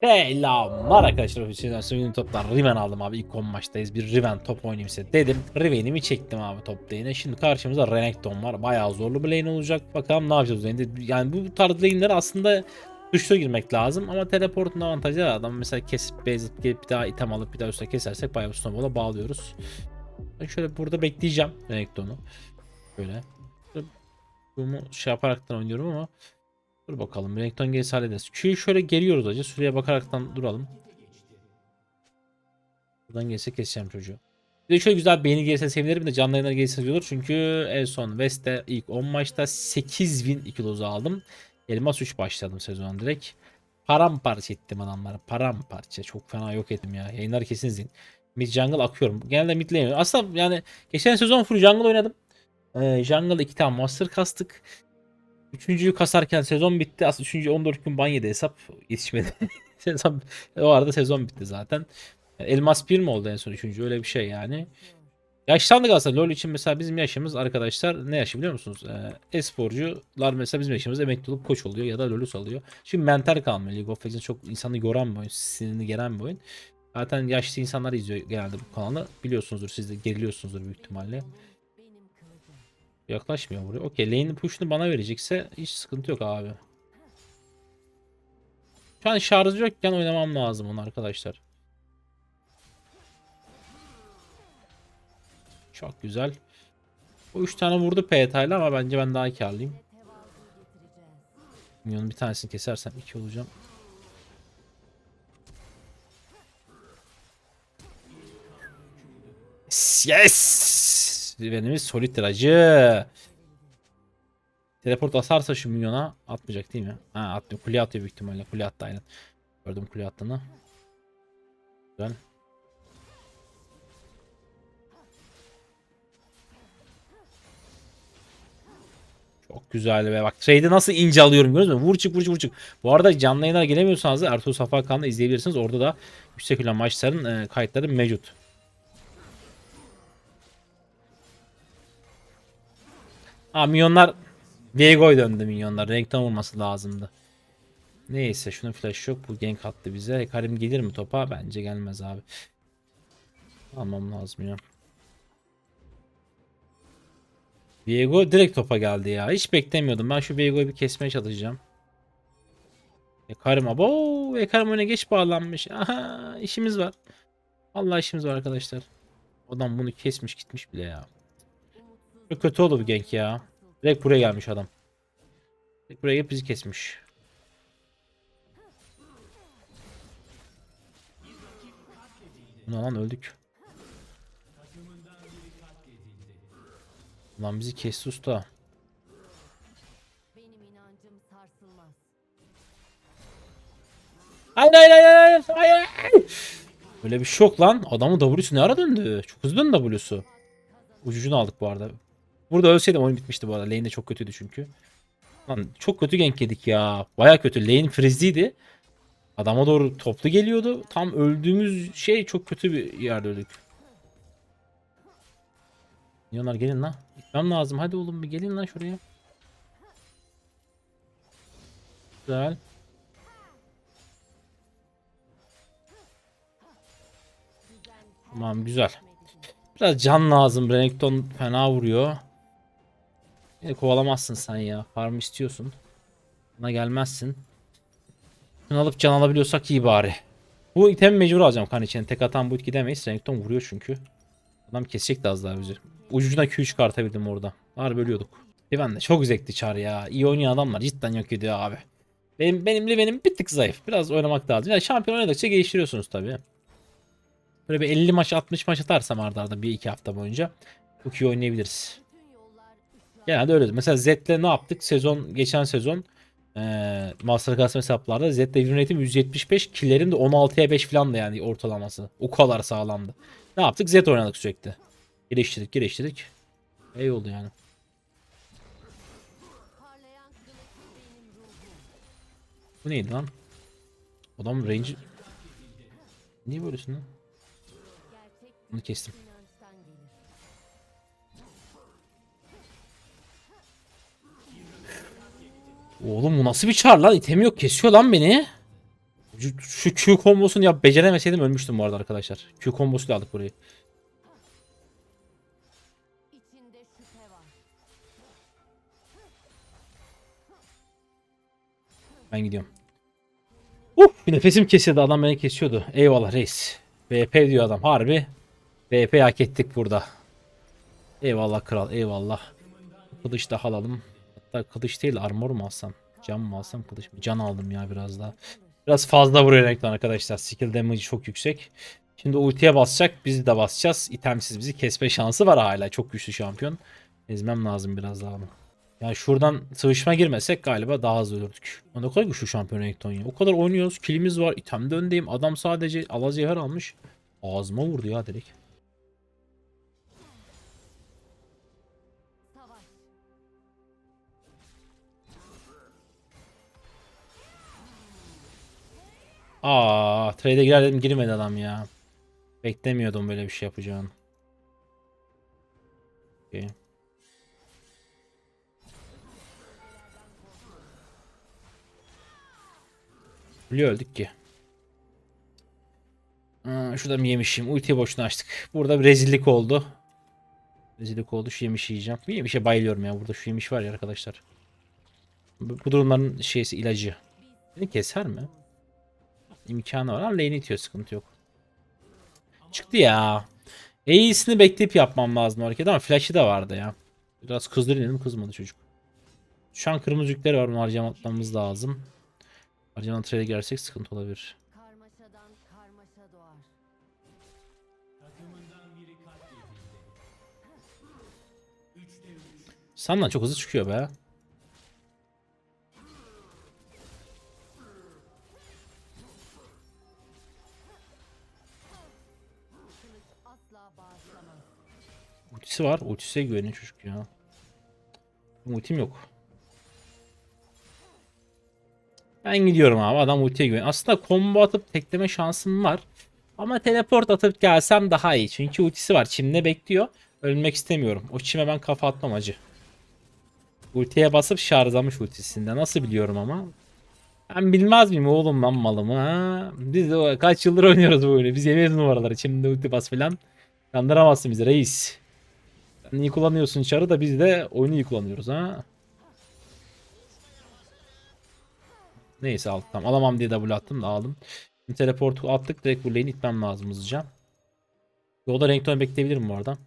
Selamlar arkadaşlar. Hüseyin Ersoy'un toptan Riven aldım abi. İlk 10 maçtayız. Bir Riven top oynayayım size dedim. Riven'imi çektim abi top lane'e. Şimdi karşımızda Renekton var. Bayağı zorlu bir lane olacak. Bakalım ne yapacağız lane'de. Yani bu tarz lane'lere aslında güçlü girmek lazım. Ama teleportun avantajı var. Adam mesela kesip bezip gelip bir daha item alıp bir daha üstüne kesersek bayağı bir snowball'a bağlıyoruz. Ben şöyle burada bekleyeceğim Renekton'u. Böyle. Bunu şey yaparaktan oynuyorum ama Dur bakalım. Renekton gelirse hallederiz. Q'yu şöyle geliyoruz acı. Süreye bakaraktan duralım. Buradan gelirse keseceğim çocuğu. Bir de şöyle güzel beğeni gelirse sevinirim de canlı yayınlar gelirse olur. Çünkü en son West'te ilk 10 maçta 8000 kilozu aldım. Elmas 3 başladım sezon direkt. Paramparça ettim adamları. Paramparça. Çok fena yok ettim ya. Yayınları kesin izleyin. Mid jungle akıyorum. Genelde mid lane. Aslında yani geçen sezon full jungle oynadım. Ee, jungle 2 tane master kastık. Üçüncüyü kasarken sezon bitti. Aslında üçüncü 14 gün ban yedi hesap. Yetişmedi. sezon, o arada sezon bitti zaten. Elmas 1 mi oldu en son üçüncü? Öyle bir şey yani. Yaşlandık aslında. LoL için mesela bizim yaşımız arkadaşlar ne yaşı biliyor musunuz? Ee, e-sporcular mesela bizim yaşımız emekli olup koç oluyor ya da LoL'ü salıyor. Şimdi mental kalmıyor. League of Legends çok insanı yoran bir oyun. Sinirini geren bir oyun. Zaten yaşlı insanlar izliyor genelde bu kanalı. Biliyorsunuzdur siz de geriliyorsunuzdur büyük ihtimalle. Yaklaşmıyor buraya. Okey lane push'unu bana verecekse hiç sıkıntı yok abi. Şu an şarjı yokken oynamam lazım onu arkadaşlar. Çok güzel. Bu 3 tane vurdu PTA ile ama bence ben daha karlıyım. Minyonun bir tanesini kesersem 2 olacağım. Yes! Rivenimiz solittir acı. Teleport asarsa şu minyona atmayacak değil mi? Ha atmıyor. Kuleye atıyor büyük ihtimalle. Kule attı aynen. Gördüm kule attığını. Güzel. Çok güzel ve bak trade'i nasıl ince alıyorum görüyorsunuz mu? Vur çık vur çık vur çık. Bu arada canlı yayınlara gelemiyorsanız da Ertuğrul Safa kanalında izleyebilirsiniz. Orada da yüksek olan maçların e, kayıtları mevcut. Ha minyonlar Viego'ya döndü minyonlar. Renkten vurması lazımdı. Neyse şunun flash yok. Bu gank attı bize. Karim gelir mi topa? Bence gelmez abi. Almam lazım ya. Viego direkt topa geldi ya. Hiç beklemiyordum. Ben şu Viego'yu bir kesmeye çalışacağım. Ekarim abo. Ekarim öne geç bağlanmış. Aha işimiz var. Allah işimiz var arkadaşlar. Adam bunu kesmiş gitmiş bile ya. Çok kötü oldu bu gank ya. Direkt buraya gelmiş adam. Direkt buraya gelip bizi kesmiş. Lan öldük. Lan bizi kesti usta. Hayır hayır hayır hayır hayır. Böyle bir şok lan. Adamın W'su ne ara döndü? Çok hızlı döndü W'su. Ucucunu aldık bu arada. Burada ölseydim oyun bitmişti bu arada. Lane de çok kötüydü çünkü. Lan çok kötü gank yedik ya. Baya kötü. Lane freeze'ydi. Adama doğru toplu geliyordu. Tam öldüğümüz şey çok kötü bir yerde öldük. Milyonlar gelin lan. Gitmem lazım. Hadi oğlum bir gelin lan şuraya. Güzel. Tamam güzel. Biraz can lazım. Renekton fena vuruyor. Beni kovalamazsın sen ya. Farm istiyorsun. Bana gelmezsin. Bunu alıp can alabiliyorsak iyi bari. Bu item mecbur alacağım kan için. Tek atan bu it gidemeyiz. Renekton vuruyor çünkü. Adam kesecekti az daha bizi. Ucucuna Q çıkartabildim orada. Var bölüyorduk. Liven de çok zevkli çar ya. İyi oynayan adamlar cidden yok ediyor abi. Benim, benim Liven'im bir tık zayıf. Biraz oynamak lazım. Yani şampiyon oynadıkça geliştiriyorsunuz tabii. Böyle bir 50 maç 60 maç atarsam arda arda bir iki hafta boyunca çok iyi oynayabiliriz. Genelde öyle. Mesela Z'le ne yaptık? Sezon geçen sezon eee Masterclass hesaplarda Z'le win rate'im 175, killerim de 16'ya 5 falan da yani ortalaması. O kadar sağlamdı. Ne yaptık? Z oynadık sürekli. Geliştirdik, geliştirdik. İyi oldu yani. Bu neydi lan? Adam range... Niye böylesin lan? Bunu kestim. Oğlum bu nasıl bir çar lan? İtemi yok kesiyor lan beni. Şu, şu Q kombosunu ya beceremeseydim ölmüştüm bu arada arkadaşlar. Q kombosuyla aldık burayı. Ben gidiyorum. Uh, bir nefesim kesildi adam beni kesiyordu. Eyvallah reis. VP diyor adam harbi. VP hak ettik burada. Eyvallah kral eyvallah. Kılıç da alalım. Hatta kılıç değil armor mu alsam? Can mı alsam kılıç mı? Can aldım ya biraz daha. Biraz fazla vuruyor renkten arkadaşlar. Skill damage çok yüksek. Şimdi ultiye basacak. Biz de basacağız. İtemsiz bizi kesme şansı var hala. Çok güçlü şampiyon. Ezmem lazım biraz daha onu. Yani şuradan sıvışma girmesek galiba daha hızlı ölürdük. O ne kadar güçlü şampiyon Renekton ya. O kadar oynuyoruz. Kilimiz var. itemde öndeyim. Adam sadece alacevher almış. Ağzıma vurdu ya direkt. Aa, trade'e girer dedim girmedi adam ya. Beklemiyordum böyle bir şey yapacağını. Okey. Biliyor öldük ki. Aa, şurada mı yemişim? Ultiyi boşuna açtık. Burada bir rezillik oldu. Rezillik oldu. Şu yemişi yiyeceğim. Bir yemişe bayılıyorum ya. Burada şu yemiş var ya arkadaşlar. Bu, bu durumların şeysi ilacı. Beni keser mi? İmkanı var ama lane itiyor sıkıntı yok. Çıktı ya. iyisini bekleyip yapmam lazım hareketi ama flash'ı da vardı ya. Biraz kızdırayım dedim kızmadı çocuk. Şu an kırmızı yükleri var bunu harcamatmamız lazım. Harcaman trade'e girersek sıkıntı olabilir. Senden çok hızlı çıkıyor be. Ultisi var. Ultisiye güveniyor çocuk ya. Ultim yok. Ben gidiyorum abi. Adam ultiye güveniyor. Aslında combo atıp tekleme şansım var. Ama teleport atıp gelsem daha iyi. Çünkü ultisi var. Çimde bekliyor. Ölmek istemiyorum. O çime ben kafa atmam acı. Ultiye basıp şarjlamış ultisinde. Nasıl biliyorum ama. Ben bilmez miyim oğlum ben malımı ha? Biz kaç yıldır oynuyoruz böyle. Biz yemeyiz numaraları. Çimde ulti bas filan. Kandıramazsın bizi reis. Sen iyi kullanıyorsun çarı da biz de oyunu iyi kullanıyoruz ha. Neyse aldık tamam. Alamam diye W attım da aldım. Şimdi teleportu attık. Direkt bu lane'i itmem lazım hızlıca. Yolda Renekton'u bekleyebilirim bu arada.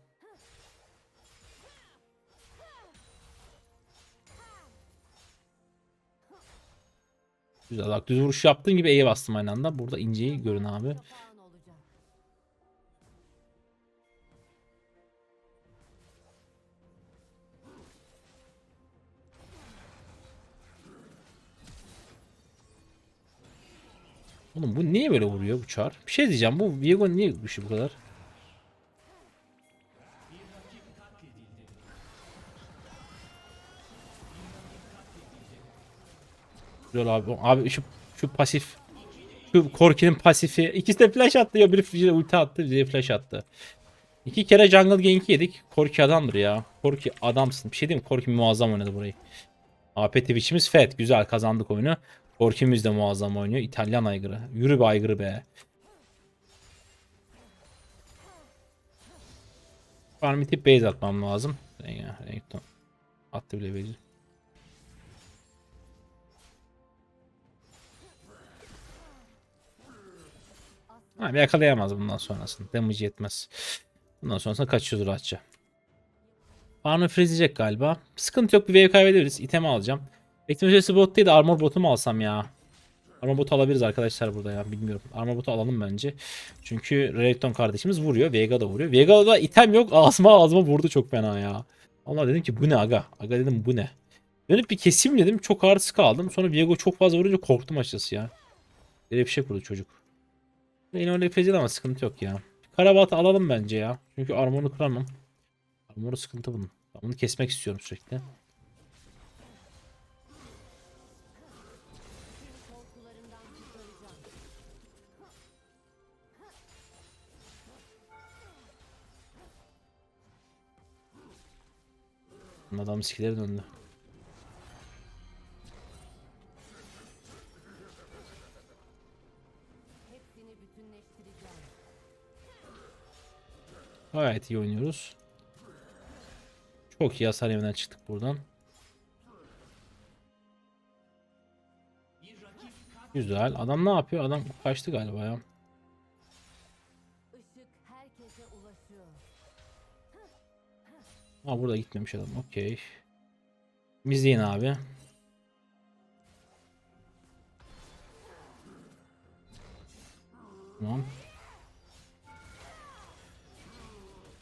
Güzel bak düz vuruş yaptığım gibi E'ye bastım aynı anda. Burada inceyi görün abi. Oğlum bu niye böyle vuruyor bu çar? Bir şey diyeceğim bu Viego niye güçlü bu kadar? Güzel abi. Abi şu şu pasif şu Korki'nin pasifi ikisi de flash attı ya biri ulti attı biri flash attı. İki kere jungle gank yedik. Korki adamdır ya. Korki adamsın. Bir şey diyeyim mi? Korki muazzam oynadı burayı. AP Twitch'imiz fed. Güzel kazandık oyunu. Korkimiz de muazzam oynuyor. İtalyan aygırı. Yürü be aygırı be. Farm'i tip base atmam lazım. Ya, Renekton. Attı bile base'i. Abi yakalayamaz bundan sonrasını. Damage yetmez. Bundan sonrasında kaçıyordur rahatça. Farm'ı freezleyecek galiba. Sıkıntı yok bir wave kaybedebiliriz. İtemi alacağım. Süresi bot değil de armor botu mu alsam ya? Armor botu alabiliriz arkadaşlar burada ya bilmiyorum. Armor botu alalım bence. Çünkü Renekton kardeşimiz vuruyor. Vega da vuruyor. Vega'da item yok. Ağzıma ağzıma vurdu çok fena ya. Allah dedim ki bu ne aga? Aga dedim bu ne? Dönüp bir keseyim dedim. Çok ağrısı kaldım. Sonra Viego çok fazla vurunca korktum açıkçası ya. Böyle bir şey kurdu çocuk. Yine öyle fezil ama sıkıntı yok ya. Karabatı alalım bence ya. Çünkü armorunu kıramam. Armoru sıkıntı bunun. Bunu kesmek istiyorum sürekli. Adam skilleri döndü. Gayet iyi oynuyoruz. Çok iyi hasar yeminden çıktık buradan. Güzel. Adam ne yapıyor? Adam kaçtı galiba ya. Ha burada gitmemiş adam. Okey. İzleyin abi. Tamam.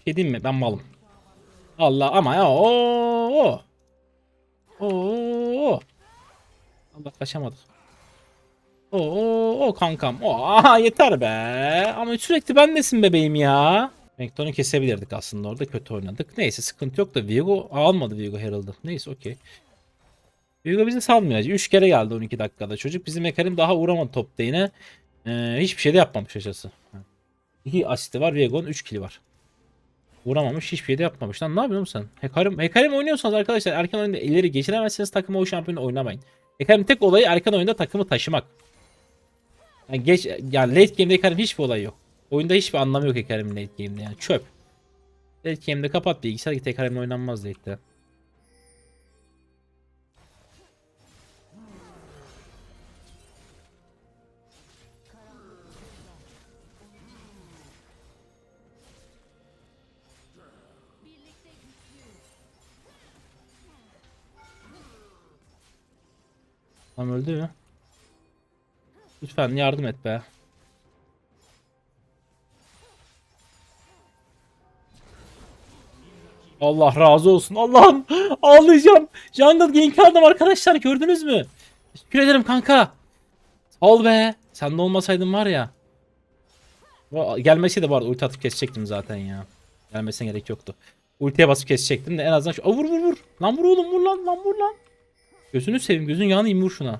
Şey mi? Ben malım. Allah ama ya o o Allah kaçamadık. Oo o kankam. O yeter be. Ama sürekli bendesin bebeğim ya. Renekton'u kesebilirdik aslında orada kötü oynadık. Neyse sıkıntı yok da Viego almadı Viego Herald'ı. Neyse okey. Viego bizi salmıyor. 3 kere geldi 12 dakikada. Çocuk bizim Ekarim daha uğramadı topta yine. Ee, hiçbir şey de yapmamış açıkçası. 2 asisti var. Viego'nun 3 kili var. Vuramamış. Hiçbir şey de yapmamış. Lan ne yapıyorsun sen? Hekarim, Hekarim oynuyorsanız arkadaşlar erken oyunda ileri geçiremezseniz takımı o şampiyonu oynamayın. Hekarim tek olayı erken oyunda takımı taşımak. Yani geç yani late game'de Hekarim hiçbir olay yok. Oyunda hiçbir anlamı yok Hekarim'in late game'de yani çöp. Late game'de kapat bilgisayar git Hekarim'le oynanmaz late'de. Tam öldü mü? Lütfen yardım et be. Allah razı olsun. Allah'ım ağlayacağım. Jungle gank aldım arkadaşlar gördünüz mü? Teşekkür ederim kanka. Al be. Sen de olmasaydın var ya. Gelmeseydi arada ulti atıp kesecektim zaten ya. Gelmesine gerek yoktu. Ultiye basıp kesecektim de en azından şu... Aa, vur vur vur. Lan vur oğlum vur lan lan vur lan. Gözünü seveyim gözün yanayım vur şuna.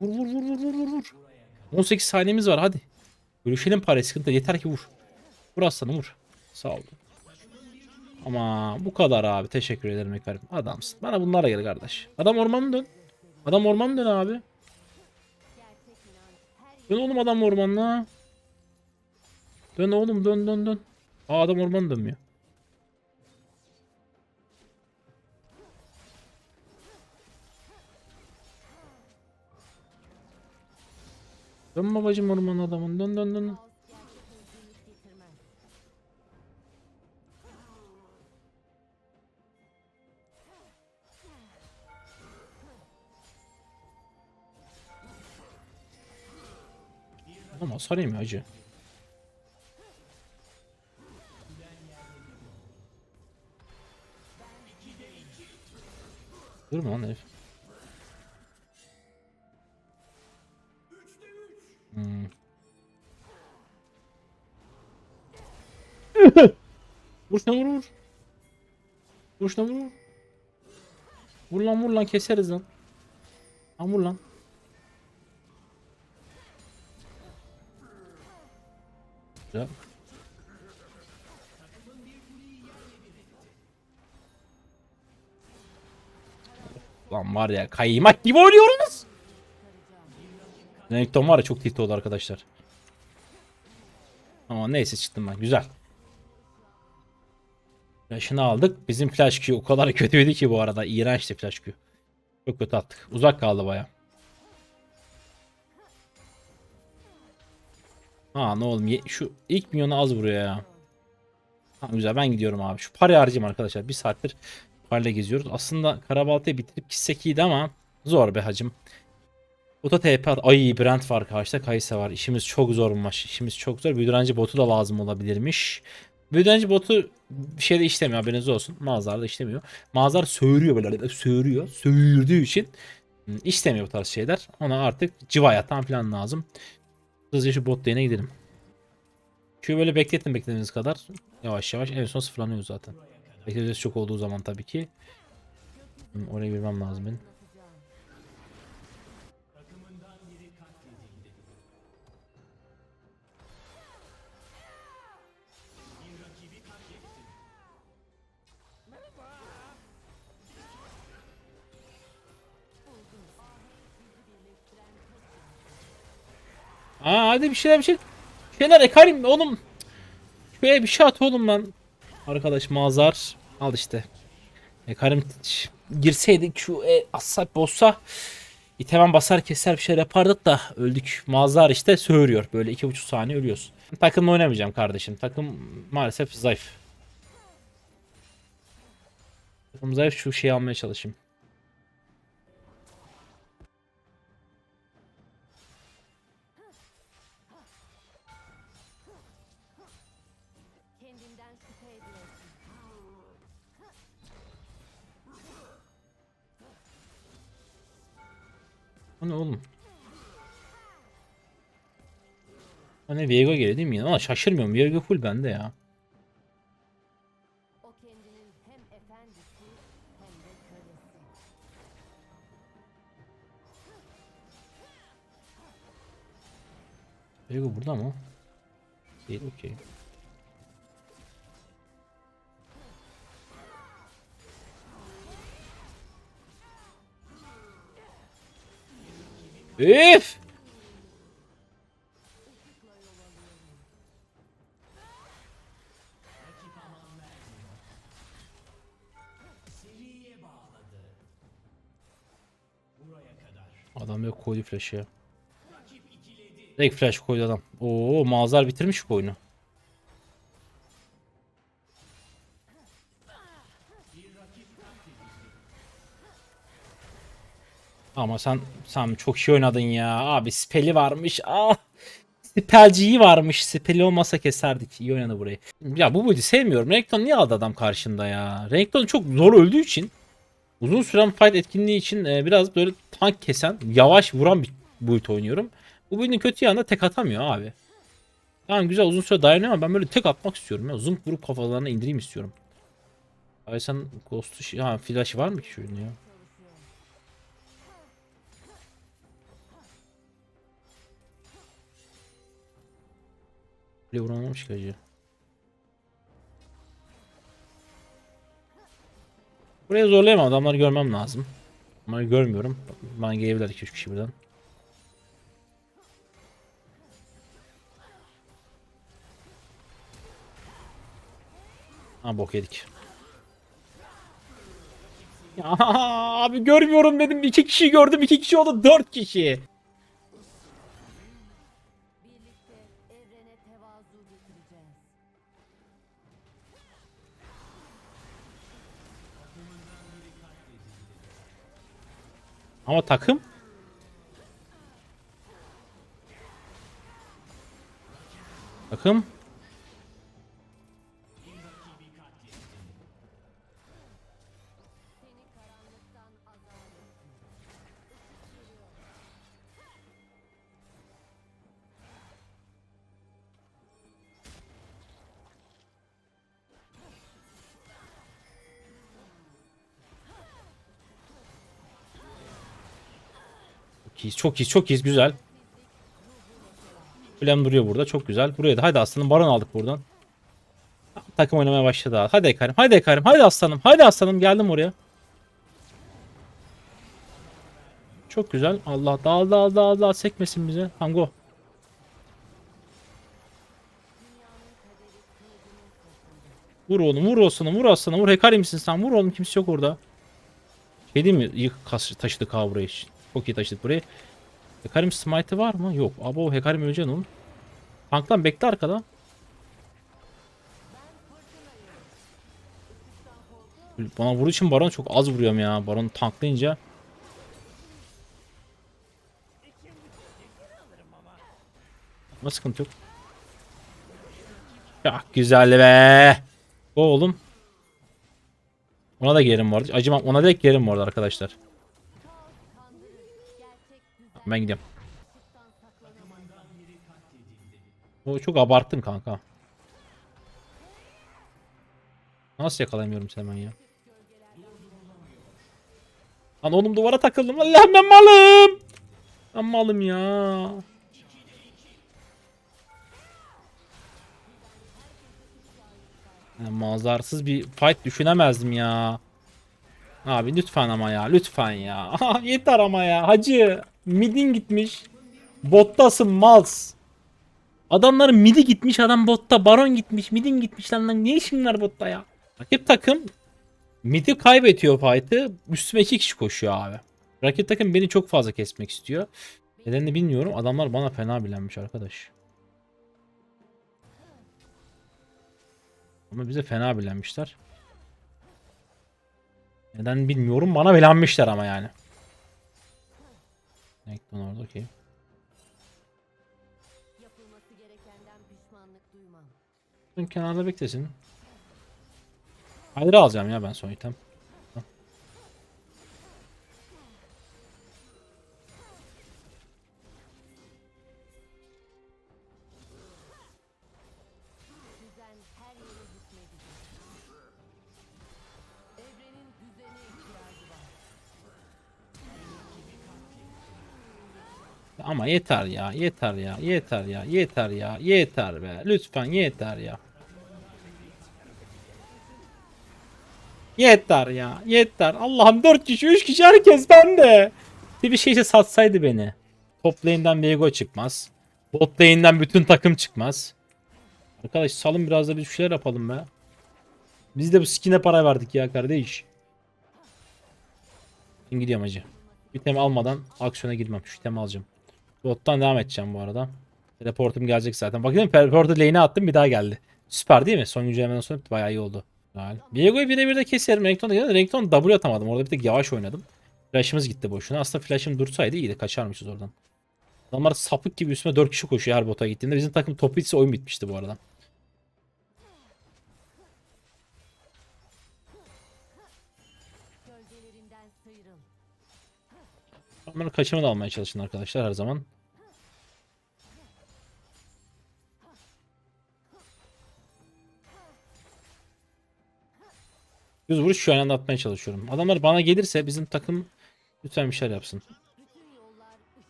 Vur vur vur vur vur vur vur. 18 saniyemiz var hadi. Görüşelim parayı sıkıntı yeter ki vur. Vur aslanım vur. Sağ ol. Ama bu kadar abi teşekkür ederim Ekarim. Adamsın. Bana bunlara gel kardeş. Adam ormanı dön. Adam ormanı dön abi. Dön oğlum adam ormanına. Dön oğlum dön dön dön. Aa adam ormanı dönmüyor. Dön babacım orman adamın dön dön dön. Sarayım ya acı. Durma lan herif. Hmm. vur şuna vur vur. Vur şuna vur vur. Vur lan vur lan keseriz lan. Lan vur lan. Güzel. Lan var ya kaymak gibi oynuyoruz. Renekton var ya çok tilt oldu arkadaşlar. Ama neyse çıktım ben. Güzel. Flash'ını aldık. Bizim flash Q o kadar kötüydü ki bu arada. İğrençti flash Q. Çok kötü attık. Uzak kaldı baya. Ha ne oğlum şu ilk milyonu az vuruyor ya. Ha, güzel ben gidiyorum abi. Şu parayı harcayayım arkadaşlar. Bir saattir parayla geziyoruz. Aslında Karabalta'yı bitirip gitsek iyiydi ama zor be hacım. Ota TP at. Ay Brent var karşıda Kaysa var. İşimiz çok zor maç. İşimiz çok zor. Büyüdürenci botu da lazım olabilirmiş. Büyüdürenci botu şeyde işlemiyor haberiniz olsun. Mağazalarda işlemiyor. Mağazalar söğürüyor böyle söğürüyor. Söğürdüğü için hı, işlemiyor bu tarz şeyler. Ona artık civayatan falan lazım. Hızlıca şu bot lane'e gidelim. Şu böyle bekletin beklediğiniz kadar. Yavaş yavaş en son sıfırlanıyor zaten. Beklediğiniz çok olduğu zaman tabii ki. Hı, Oraya girmem lazım benim. Aa hadi bir şeyler bir şey. Şeyler ekarim oğlum. Şuraya bir şey at oğlum lan. Arkadaş mazar. Al işte. Ekarim girseydik şu e, asap olsa İtemen basar keser bir şey yapardık da öldük. Mazar işte söğürüyor. Böyle iki buçuk saniye ölüyoruz. Takımla oynamayacağım kardeşim. Takım maalesef zayıf. Takım zayıf şu şeyi almaya çalışayım. O ne oğlum? Hani Viego geliyor değil mi yine? Ama şaşırmıyorum. Viego full bende ya. O. Viego burada mı? Değil okey. Üf! Adam yok koydu flash'ı. Direkt flash koydu adam. Oo mazar bitirmiş bu oyunu. Ama sen sen çok iyi oynadın ya. Abi spell'i varmış. Ah. Spellciyi varmış. Spell'i olmasa keserdik. İyi oynadı burayı. Ya bu build'i sevmiyorum. Renekton niye aldı adam karşında ya? Renekton çok zor öldüğü için uzun süren fight etkinliği için e, biraz böyle tank kesen, yavaş vuran bir build oynuyorum. Bu build'in kötü yanında tek atamıyor abi. Tamam güzel uzun süre dayanıyor ama ben böyle tek atmak istiyorum ya. Zımp vurup kafalarına indireyim istiyorum. Ay sen Ghost'u ha flash var mı ki şu ürünün ya? Bile vuramamış ki acı. Buraya zorlayamam. Adamları görmem lazım. Ama görmüyorum. Bana gelebilirler 2-3 kişi birden. Ha bok yedik. Ya abi görmüyorum dedim. iki kişi gördüm. iki kişi oldu. Dört kişi. Getireceğiz. Ama takım Takım iyiyiz, çok iyiyiz, çok iyiyiz. Güzel. Kulem duruyor burada. Çok güzel. Buraya da hadi aslanım. Baron aldık buradan. Takım oynamaya başladı. Hadi Ekarim. Hadi Ekarim. Hadi aslanım. Hadi aslanım. Geldim oraya. Çok güzel. Allah dal dal dal dal sekmesin bize. Tango. Vur oğlum vur aslanım vur aslanım vur Hekari misin sen vur oğlum kimse yok orada. Şey değil mi yık taşıdık ha burayı. Çok iyi taşıdık burayı. Hekarim smite'ı var mı? Yok. Abo Hekarim öleceksin oğlum. Tanklan bekle arkada. Bana vurduğu için Baron çok az vuruyorum ya. Baron tanklayınca. Ama sıkıntı yok. Ya güzel be. O oğlum. Ona da gerim vardı. Acımam. Ona direkt gerim vardı arkadaşlar. Ben gidiyorum. O çok abarttın kanka. Nasıl yakalayamıyorum seni ya? Lan oğlum duvara takıldım. Allah'ım ben malım. Ben malım ya. Ya, mazarsız bir fight düşünemezdim ya. Abi lütfen ama ya lütfen ya. Yeter ama ya hacı. Midin gitmiş. Bottasın Mals. Adamların midi gitmiş adam botta. Baron gitmiş. Midin gitmiş lan lan. Ne işin var botta ya? Rakip takım midi kaybediyor fight'ı. Üstüme iki kişi koşuyor abi. Rakip takım beni çok fazla kesmek istiyor. Nedenini bilmiyorum. Adamlar bana fena bilenmiş arkadaş. Ama bize fena bilenmişler. Neden bilmiyorum. Bana bilenmişler ama yani. Orada okey. Yapılması gerekenden pişmanlık duymam. Ön kenarda beklesin. Hayır alacağım ya ben son item. Ama yeter ya, yeter ya, yeter ya, yeter ya, yeter be. Lütfen yeter ya. Yeter ya, yeter. Allah'ım 4 kişi, 3 kişi herkes bende. Bir şeyse satsaydı beni. Top lane'den Viego çıkmaz. Bot lane'den bütün takım çıkmaz. Arkadaş salın biraz da bir şeyler yapalım be. Biz de bu skin'e para verdik ya kardeş. Gidiyorum hacı. Bir almadan aksiyona girmem. Şu tem alacağım. Bottan devam edeceğim bu arada. Teleportum gelecek zaten. Bakın teleportu lane'e attım bir daha geldi. Süper değil mi? Son güncellemeden sonra bayağı iyi oldu. Güzel. Viego'yu birebir de keserim. Renekton'da geldi. Renekton W atamadım. Orada bir tek yavaş oynadım. Flash'ımız gitti boşuna. Aslında flash'ım dursaydı iyiydi. Kaçarmışız oradan. Adamlar sapık gibi üstüme 4 kişi koşuyor her bota gittiğinde. Bizim takım top oyun bitmişti bu arada. Onları kaçırma da almaya çalışın arkadaşlar her zaman. Düz vuruş şu an anda atmaya çalışıyorum. Adamlar bana gelirse bizim takım lütfen bir şeyler yapsın.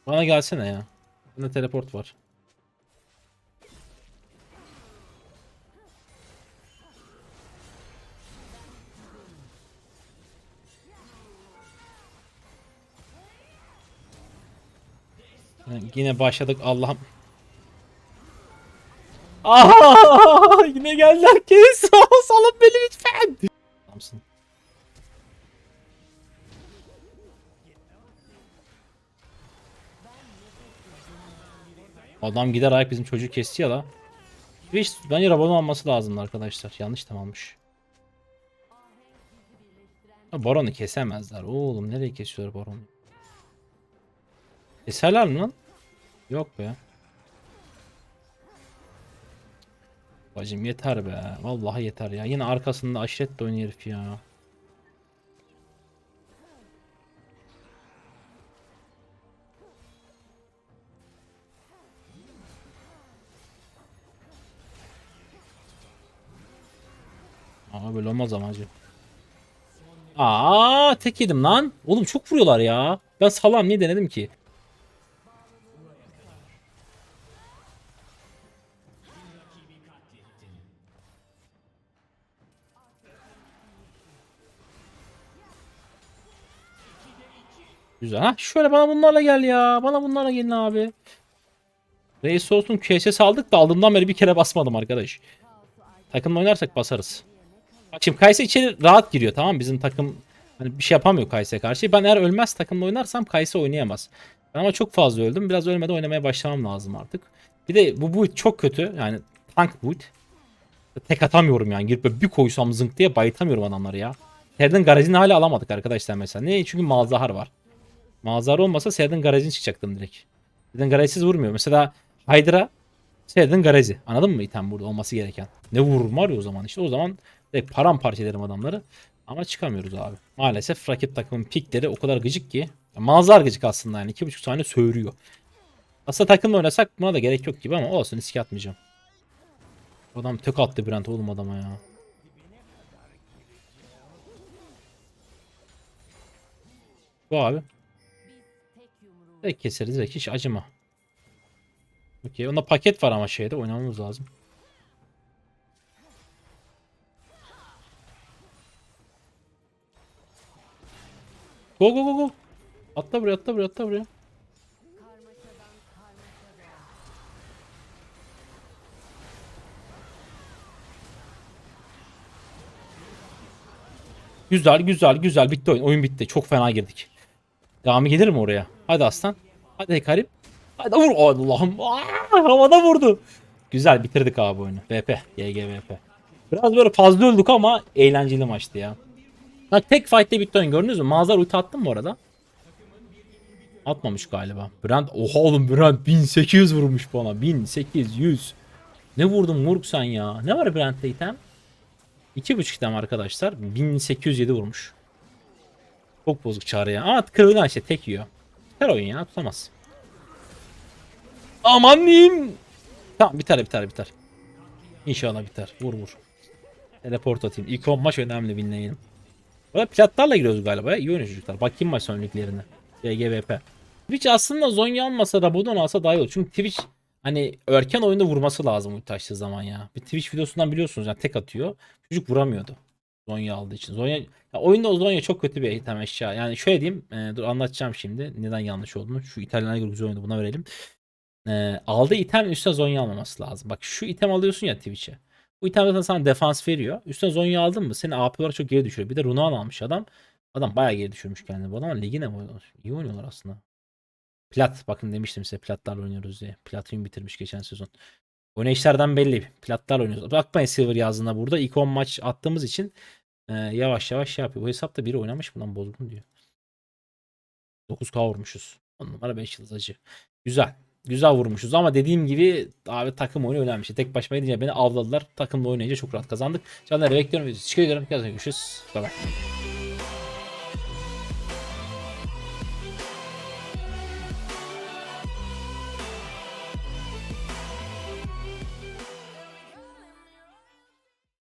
Bana gelsene ya. Bende teleport var. Yine başladık Allah'ım. Aha! Yine geldi herkes. Salın beni lütfen. Adamsın. Adam gider ayak bizim çocuğu kesti ya la. Hiç bence Rabon'un alması lazımdı arkadaşlar. Yanlış tamammış. Baron'u kesemezler. Oğlum nereye kesiyorlar Baron'u? Keserler mi lan? Yok be. Bacım yeter be. Vallahi yeter ya. Yine arkasında aşiret de oynuyor herif ya. Aa böyle olmaz ama hacı. Aa tek yedim lan. Oğlum çok vuruyorlar ya. Ben salam niye denedim ki? Güzel. Ha şöyle bana bunlarla gel ya. Bana bunlarla gelin abi. Reis olsun QSS aldık da aldığımdan beri bir kere basmadım arkadaş. Takımla oynarsak basarız. Bak şimdi Kayse içeri rahat giriyor tamam? Bizim takım hani bir şey yapamıyor Kayse karşı. Ben eğer ölmez takımla oynarsam Kayse oynayamaz. Ben ama çok fazla öldüm. Biraz ölmeden oynamaya başlamam lazım artık. Bir de bu build çok kötü. Yani tank build. Tek atamıyorum yani. Girip bir koysam zınk diye bayıtamıyorum adamları ya. Serdin garajını hala alamadık arkadaşlar mesela. Niye? Çünkü Malzahar var. Malzahar olmasa Serdin garajını çıkacaktım direkt. Serdin garajsız vurmuyor. Mesela Hydra Serdin garajı. Anladın mı item burada olması gereken? Ne vururum var ya o zaman işte. O zaman direkt paramparça ederim adamları. Ama çıkamıyoruz abi. Maalesef rakip takımın pikleri o kadar gıcık ki. Ya Malzahar gıcık aslında yani. 2.5 saniye söğürüyor. Aslında takımla oynasak buna da gerek yok gibi ama olsun riske atmayacağım. Adam tek attı Brent oğlum adama ya. Bu abi. Direkt keseriz ve hiç acıma. Okey. Onda paket var ama şeyde oynamamız lazım. Go go go go. Atla buraya atla buraya atla buraya. Güzel güzel güzel bitti oyun. Oyun bitti. Çok fena girdik. Devamı gelir mi oraya? Hadi aslan. Hadi Karim. Hadi vur. Allah'ım. Havada vurdu. Güzel bitirdik abi oyunu. VP. GG VP. Biraz böyle fazla öldük ama eğlenceli maçtı ya. Bak tek fight'te bitti oyun gördünüz mü? Mazhar ulti attın mı orada? Atmamış galiba. Brand oha oğlum Brand 1800 vurmuş bana. 1800. Ne vurdun Murk sen ya? Ne var Brand'de item? 2.5 item arkadaşlar. 1807 vurmuş. Çok bozuk çağrı ya. Ama kırılgan işte tek yiyor. Biter oyun ya tutamaz. Aman diyeyim. Tamam biter biter biter. İnşallah biter. Vur vur. Teleport atayım. İlk 10 maç önemli winleyelim. Burada platlarla giriyoruz galiba. İyi oynuyor çocuklar. Bakayım maç sonrakilerine. GGVP. Twitch aslında Zonya almasa Rabadon alsa daha iyi olur. Çünkü Twitch hani erken oyunda vurması lazım ulti açtığı zaman ya. Bir Twitch videosundan biliyorsunuz yani tek atıyor. Çocuk vuramıyordu. Zonya aldığı için. Zonya ya oyunda Zonya çok kötü bir item eşya. Yani şöyle diyeyim. e, dur anlatacağım şimdi. Neden yanlış olduğunu. Şu İtalyanlar göre güzel oynadı. Buna verelim. E, aldığı item üstüne Zonya almaması lazım. Bak şu item alıyorsun ya Twitch'e. Bu item zaten sana defans veriyor. Üstüne Zonya aldın mı seni AP olarak çok geri düşürüyor. Bir de Runan almış adam. Adam bayağı geri düşürmüş kendini. Bu adam ligi ne bu? İyi oynuyorlar aslında. Plat. Bakın demiştim size platlarla oynuyoruz diye. Platin bitirmiş geçen sezon. Oynayışlardan belli. Platlarla oynuyoruz. Bakmayın Silver yazdığında burada. 10 maç attığımız için e, yavaş yavaş şey yapıyor. Bu hesapta biri oynamış mı lan bozgun diyor. 9K vurmuşuz. 10 numara 5 yıldız acı. Güzel. Güzel vurmuşuz ama dediğim gibi abi takım oyunu önemli. şey. Tek başıma gidince beni avladılar. Takımla oynayınca çok rahat kazandık. Canları bekliyorum. Teşekkür ederim. Görüşürüz. Bye bye.